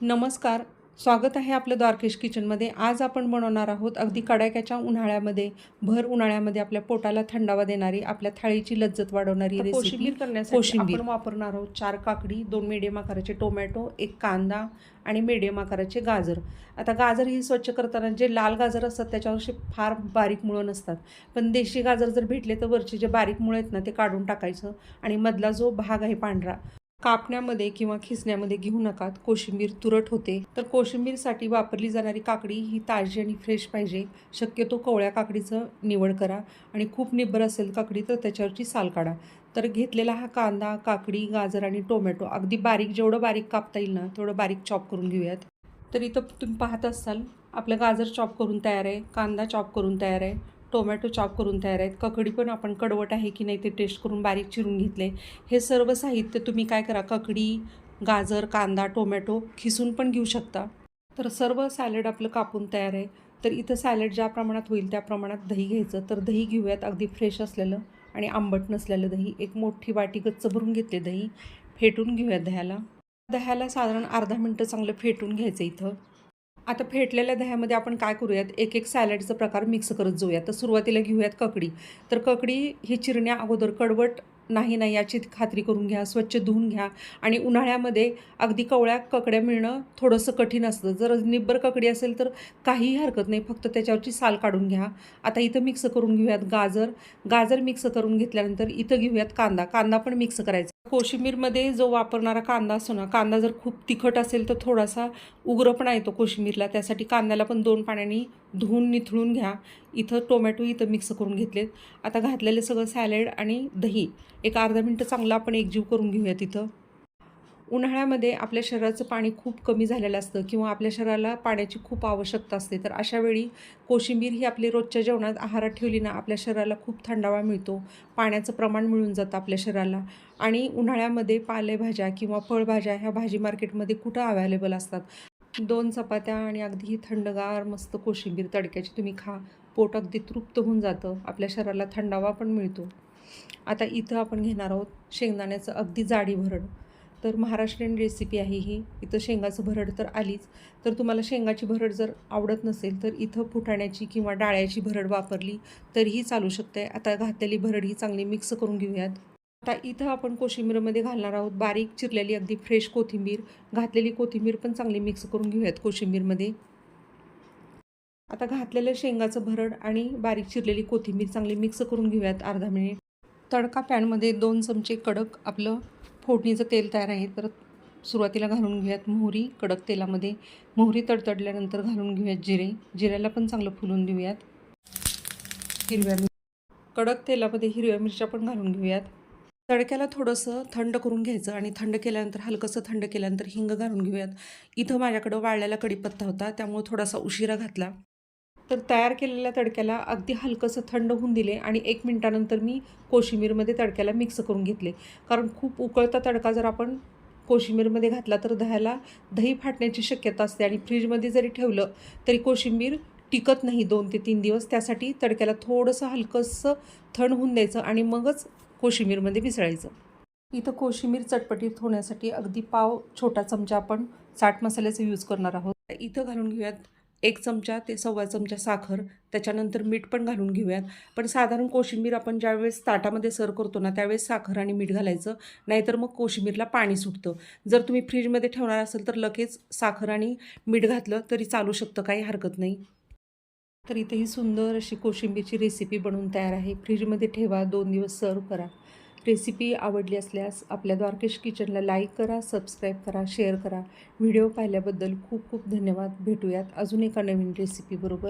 नमस्कार स्वागत आहे आपलं द्वारकेश किचनमध्ये. आज आपण बनवणार आहोत अगदी कडाक्याच्या उन्हाळ्यामध्ये भर उन्हाळ्यामध्ये आपल्या पोटाला थंडावा देणारी आपल्या थाळीची लज्जत वाढवणारी रेसिपी कोशिंबीर करण्यासाठी कोशिंबीर. आपण वापरणार आहोत चार काकडी दोन मिडियम आकाराचे टोमॅटो एक कांदा आणि मिडियम आकाराचे गाजर. आता गाजर ही स्वच्छ करताना जे लाल गाजर असतात त्याच्यावर असे फार बारीक मुळं नसतात. पण देशी गाजर जर भेटले तर वरचे जे बारीक मुळं आहेत ना ते काढून टाकायचं आणि मधला जो भाग आहे पांढरा कापण्यामध्ये किंवा खिसण्यामध्ये घेऊ नका कोशिंबीर तुरट होते. तर कोशिंबीरसाठी वापरली जाणारी काकडी ही ताजी आणि फ्रेश पाहिजे. शक्यतो कोवळ्या काकडीचं निवड करा. आणि खूप निब्बर असेल काकडी तर त्याच्यावरची साल काढा. तर घेतलेला हा कांदा काकडी गाजर आणि टोमॅटो अगदी बारीक जेवढं बारीक कापता येईल ना तेवढं बारीक चॉप करून घेऊयात. तर इथं तुम्ही पाहत असाल आपलं गाजर चॉप करून तयार आहे कांदा चॉप करून तयार आहे. टोमॅटो चॉप करून तयार आहेत. ककडी पण आपण कडवट आहे की नाही ते टेस्ट करून बारीक चिरून घेतले. हे सर्व साहित्य तुम्ही काय करा ककडी गाजर कांदा टोमॅटो खिसून पण घेऊ शकता. तर सर्व सॅलड आपलं कापून तयार आहे. तर इथं सॅलड ज्या प्रमाणात होईल त्या प्रमाणात दही घ्यायचं. तर दही घेऊयात अगदी फ्रेश असलेलं आणि आंबट नसलेलं दही. एक मोठी वाटी गच्च भरून घेतले दही. फेटून घेऊयात दह्याला. दह्याला साधारण अर्धा मिनटं चांगलं फेटून घ्यायचं इथं. आता फेटलेल्या दह्यामध्ये आपण काय करूयात? एक एक सॅलडचा प्रकार मिक्स करत जाऊयात. तर सुरुवातीला घेऊयात ककडी. तर ककडी ही चिरण्या अगोदर कडवट नाही नाही याची खात्री करून घ्या स्वच्छ धुवून घ्या. आणि उन्हाळ्यामध्ये अगदी कवळ्या ककड्या मिळणं थोडंसं कठीण असतं. जर निब्बर ककडी असेल तर काहीही हरकत नाही. फक्त त्याच्यावरची साल काढून घ्या. आता इथं मिक्स करून घेऊयात गाजर. गाजर मिक्स करून घेतल्यानंतर इथं घेऊयात कांदा. कांदा पण मिक्स करायचा. कोशिंबीरमध्ये जो वापरणारा कांदा असतो ना कांदा जर खूप तिखट असेल तर थोडासा उग्रपणा येतो कोशिंबीरला. त्यासाठी कांद्याला पण दोन पाण्याने धुवून निथळून घ्या. इथं टोमॅटो इथं मिक्स करून घेतलेत. आता घातलेलं सगळं सॅलेड आणि दही. एक अर्धा मिनटं चांगलं आपण एकजीव करून घेऊया तिथं उन्हाळ्यामध्ये आपल्या शरीराचं पाणी खूप कमी झालेलं असतं किंवा आपल्या शरीराला पाण्याची खूप आवश्यकता असते. तर अशा वेळी कोशिंबीर ही आपली रोजच्या जेवणात आहारात ठेवली ना आपल्या शरीराला खूप थंडावा मिळतो. पाण्याचं प्रमाण मिळून जातं आपल्या शरीराला. आणि उन्हाळ्यामध्ये पालेभाज्या किंवा फळभाज्या ह्या भाजी मार्केटमध्ये कुठं अवेलेबल असतात? दोन चपात्या आणि अगदी थंडगार मस्त कोशिंबीर तडक्याची तुम्ही खा. पोट अगदी तृप्त होऊन जातं. आपल्या शरीराला थंडावा पण मिळतो. आता इथं आपण घेणार आहोत शेंगदाण्याचं अगदी जाडी भरड. तर महाराष्ट्रीयन रेसिपी आहे ही. इथं शेंगाचं भरड तर आलीच. तर तुम्हाला शेंगाची भरड जर आवडत नसेल तर इथं फुटाण्याची किंवा डाळ्याची भरड वापरली तरीही चालू शकते आता घातलेली भरड ही चांगली मिक्स करून घेऊयात. आता इथं आपण कोशिंबीरमध्ये घालणार आहोत. बारीक चिरलेली अगदी फ्रेश कोथिंबीर. घातलेली कोथिंबीर पण चांगली मिक्स करून घेऊयात कोशिंबीरमध्ये. आता घातलेलं शेंगाचं भरड आणि बारीक चिरलेली कोथिंबीर चांगली मिक्स करून घेऊयात अर्धा मिनिट तडका पॅनमध्ये दोन चमचे कडक आपलं फोडणीचं तेल तयार आहे. तर सुरुवातीला घालून घेऊयात मोहरी कडक तेलामध्ये. मोहरी तडतडल्यानंतर घालून घेऊयात जिरे. जिऱ्याला पण चांगलं फुलून देऊयात. हिरव्या कडक तेलामध्ये हिरव्या मिरच्या पण घालून घेऊयात. तडक्याला थोडंसं थंड करून घ्यायचं आणि थंड केल्यानंतर हलकंसं थंड केल्यानंतर हिंग घालून घेऊयात. इथं माझ्याकडं वाळलेला कढीपत्ता होता त्यामुळे थोडासा उशिरा घातला. तर तयार केलेल्या तडक्याला अगदी हलकंसं थंड होऊन दिले आणि एक मिनटानंतर मी कोशिंबीरमध्ये तडक्याला मिक्स करून घेतले. कारण खूप उकळता तडका जर आपण कोशिंबीरमध्ये घातला तर दह्याला दही फाटण्याची शक्यता असते आणि फ्रीजमध्ये जरी ठेवलं तरी कोशिंबीर टिकत नाही दोन ते तीन दिवस. त्यासाठी तडक्याला थोडंसं हलकंसं थंड होऊन द्यायचं आणि मगच कोशिंबीरमध्ये मिसळायचं इथं कोशिंबीर चटपटीत होण्यासाठी अगदी पाव छोटा चमचा आपण चाट मसाल्याचा यूज करणार आहोत. इथं घालून घेऊयात एक चमचा ते सव्वा चमचा साखर त्याच्यानंतर मीठ पण घालून घेऊयात. पण साधारण कोशिंबीर आपण ज्यावेळेस ताटामध्ये सर्व करतो ना त्यावेळेस साखर आणि मीठ घालायचं नाहीतर मग कोशिंबीरला पाणी सुटतं. जर तुम्ही फ्रीजमध्ये ठेवणार असेल तर लगेच साखर आणि मीठ घातलं तरी चालू शकतं काही हरकत नाही. तर इथेही सुंदर अशी कोशिंबीरची रेसिपी बनवून तयार आहे. फ्रीजमध्ये ठेवा दोन दिवस सर्व करा. रेसिपी आवडली असल्यास आपल्या द्वारकेश किचनला लाईक करा सबस्क्राईब करा शेअर करा. व्हिडिओ पाहिल्याबद्दल खूप खूप धन्यवाद. भेटूयात अजून एका नवीन रेसिपीबरोबर